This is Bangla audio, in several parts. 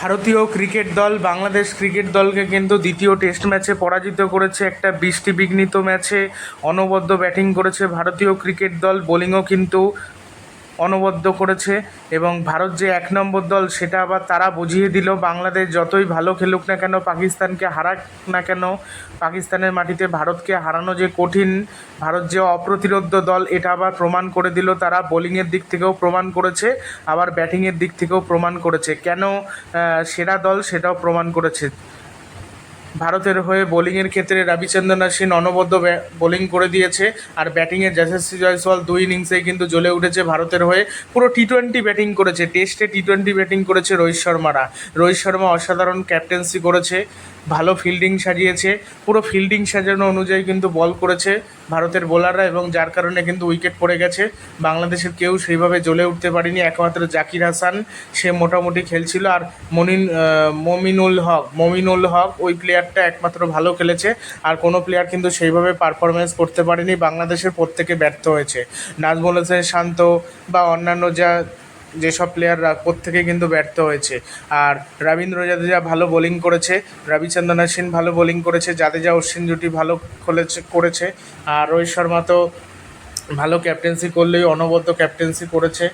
ভারতীয় ক্রিকেট দল বাংলাদেশ ক্রিকেট দলকে কিন্তু দ্বিতীয় টেস্ট ম্যাচে পরাজিত করেছে, একটা বৃষ্টি বিঘ্নিত ম্যাচে অনবদ্য ব্যাটিং করেছে ভারতীয় ক্রিকেট দল। বোলিংও কিন্তু অনবদ্য করেছে এবং ভারত যে এক নম্বর দল, সেটা আবার তারা বুঝিয়ে দিল, বাংলাদেশ যতই ভালো খেলুক না কেন, পাকিস্তানকে হারাক না কেন, পাকিস্তানের মাটিতে ভারতকে হারানো যে কঠিন, ভারত যে অপ্রতিরোধ্য দল, এটা আবার প্রমাণ করে দিল তারা। বোলিংয়ের দিক থেকেও প্রমাণ করেছে, আবার ব্যাটিংয়ের দিক থেকেও প্রমাণ করেছে। কেন সেরা দল সেটাও প্রমাণ করেছে। ভারতের হয়ে বোলিংয়ের ক্ষেত্রে রবিচন্দ্রন অশ্বিন অনবদ্য বোলিং করে দিয়েছে। আর ব্যাটিংয়ে যশস্বী জয়সওয়াল দুই ইনিংসেই কিন্তু জ্বলে উঠেছে ভারতের হয়ে। পুরো টি টোয়েন্টি ব্যাটিং করেছে টেস্টে টি টোয়েন্টি ব্যাটিং করেছে রোহিত শর্মারা। রোহিত শর্মা অসাধারণ ক্যাপ্টেন্সি করেছে, ভালো ফিল্ডিং সাজিয়েছে। পুরো ফিল্ডিং সাজানো অনুযায়ী কিন্তু বল করেছে ভারতের বোলাররা এবং যার কারণে কিন্তু উইকেট পড়ে গেছে। বাংলাদেশের কেউ সেইভাবে জ্বলে উঠতে পারেনি। একমাত্র জাকির হাসান, সে মোটামুটি খেলছিল। আর মনিন মমিনুল হক মমিনুল হক ওই প্লেয়ারটা একমাত্র ভালো খেলেছে আর কোনো প্লেয়ার কিন্তু সেইভাবে পারফরমেন্স করতে পারেনি। বাংলাদেশের প্রত্যেকে ব্যর্থ হয়েছে। নাজমুল হোসেন শান্ত বা অন্যান্য যা, যেসব প্লেয়াররা প্রত্যেকে কিন্তু ব্যর্থ হয়েছে। আর রবীন্দ্র জাদেজা ভালো বোলিং করেছে রবিচন্দ্রন অশ্বিন ভালো বোলিং করেছে, জাদেজা অশ্বিন জুটি ভালো খেলেছে, করেছে। আর রোহিত শর্মা তো ভালো ক্যাপ্টেন্সি করলেই অনবদ্য ক্যাপ্টেন্সি করেছে।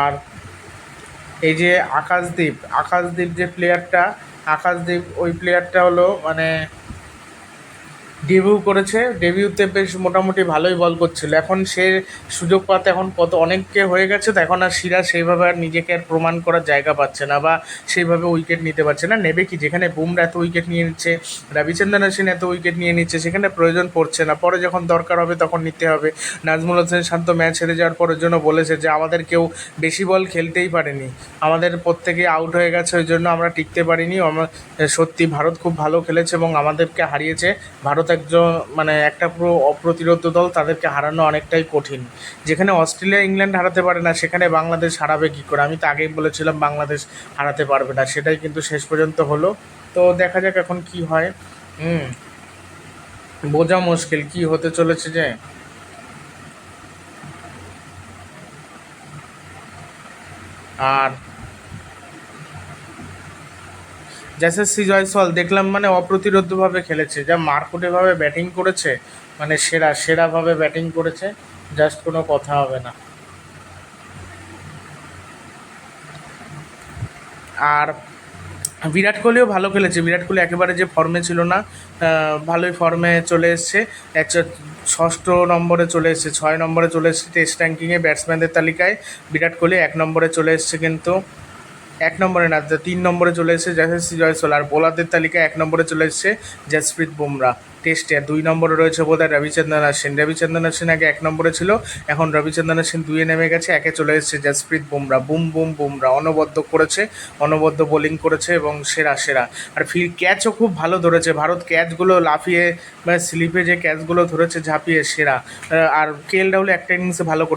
আর এই যে আকাশদীপ আকাশদীপ যে প্লেয়ারটা আকাশদীপ ওই প্লেয়ারটা হলো মানে ডেবিউ করেছে। ডেবিউতে বেশ মোটামুটি ভালোই বল করছিল। এখন সে সুযোগ পাতে এখন কত অনেককে হয়ে গেছে তো এখন আর সিরাজ সেইভাবে আর নিজেকে আর প্রমাণ করার জায়গা পাচ্ছে না বা সেইভাবে উইকেট নিতে পারছে না। নেবে কি? যেখানে বুমরা এত উইকেট নিয়ে নিচ্ছে, রবিচন্দ্রন অশ্বিন এত উইকেট নিয়ে নিচ্ছে, সেখানে প্রয়োজন পড়ছে না। পরে যখন দরকার হবে তখন নিতে হবে। নাজমুল হোসেন শান্ত ম্যাচ হেরে যাওয়ার পরের জন্য বলেছে যে, আমাদের কেউ বেশি বল খেলতেই পারেনি। আমাদের প্রত্যেকে আউট হয়ে গেছে, ওই জন্য আমরা টিকতে পারিনি। আমার সত্যি ভারত খুব ভালো খেলেছে এবং আমাদেরকে হারিয়েছে। ভারত একজন মানে একটা পুরো অপ্রতিরোধ দল তাদেরকে হারানো অনেকটাই কঠিন। যেখানে অস্ট্রেলিয়া, ইংল্যান্ড হারাতে পারে না, সেখানে বাংলাদেশ হারাবে কী করে? আমি তো আগেই বলেছিলাম বাংলাদেশ হারাতে পারবে না। সেটাই কিন্তু শেষ পর্যন্ত হলো। তো দেখা যাক এখন কি হয়। হুম। বোঝা মুশকিল, কি হতে চলেছে যে? আর যশস্বী জয়সল দেখলাম মানে অপ্রতিরোধ্যভাবে খেলেছে। যা মারকুটেভাবে ব্যাটিং করেছে মানে সেরা, সেরাভাবে ব্যাটিং করেছে, জাস্ট কোনো কথা হবে না। আর বিরাট কোহলিও ভালো খেলেছে। বিরাট কোহলি একেবারে যে ফর্মে ছিল না ভালোই ফর্মে চলে এসছে। ষষ্ঠ নম্বরে চলে এসছে, ছয় নম্বরে চলে এসছে টেস্ট র্যাঙ্কিংয়ে ব্যাটসম্যানদের তালিকায়। বিরাট কোহলি এক নম্বরে চলে এসছে কিন্তু এক নম্বরে না তিন নম্বরে চলে এসেছে যশস্বী জয়সল আর বোলারদের তালিকায় এক নম্বরে চলে এসেছে জসপ্রীত বুমরা। টেস্টে দুই নম্বরে রয়েছে বোধহয় রবিচন্দ্রন অশ্বিন রবিচন্দ্রন অশ্বিন আগে এক নম্বরে ছিল, এখন রবিচন্দ্রন অশ্বিন দুইয়ে নেমে গেছে, একে চলে এসেছে জসপ্রীত বুমরা। বুম বুম বুমরা অনবদ্য করেছে, অনবদ্য বোলিং করেছে এবং সেরা সেরা। আর ফির ক্যাচও খুব ভালো ধরেছে, ভারত ক্যাচগুলো লাফিয়ে বা স্লিপে যে ক্যাচগুলো ধরেছে ঝাঁপিয়ে সেরা। আর কে এল রাহুল একটা ইনিংসে ভালো করেছে।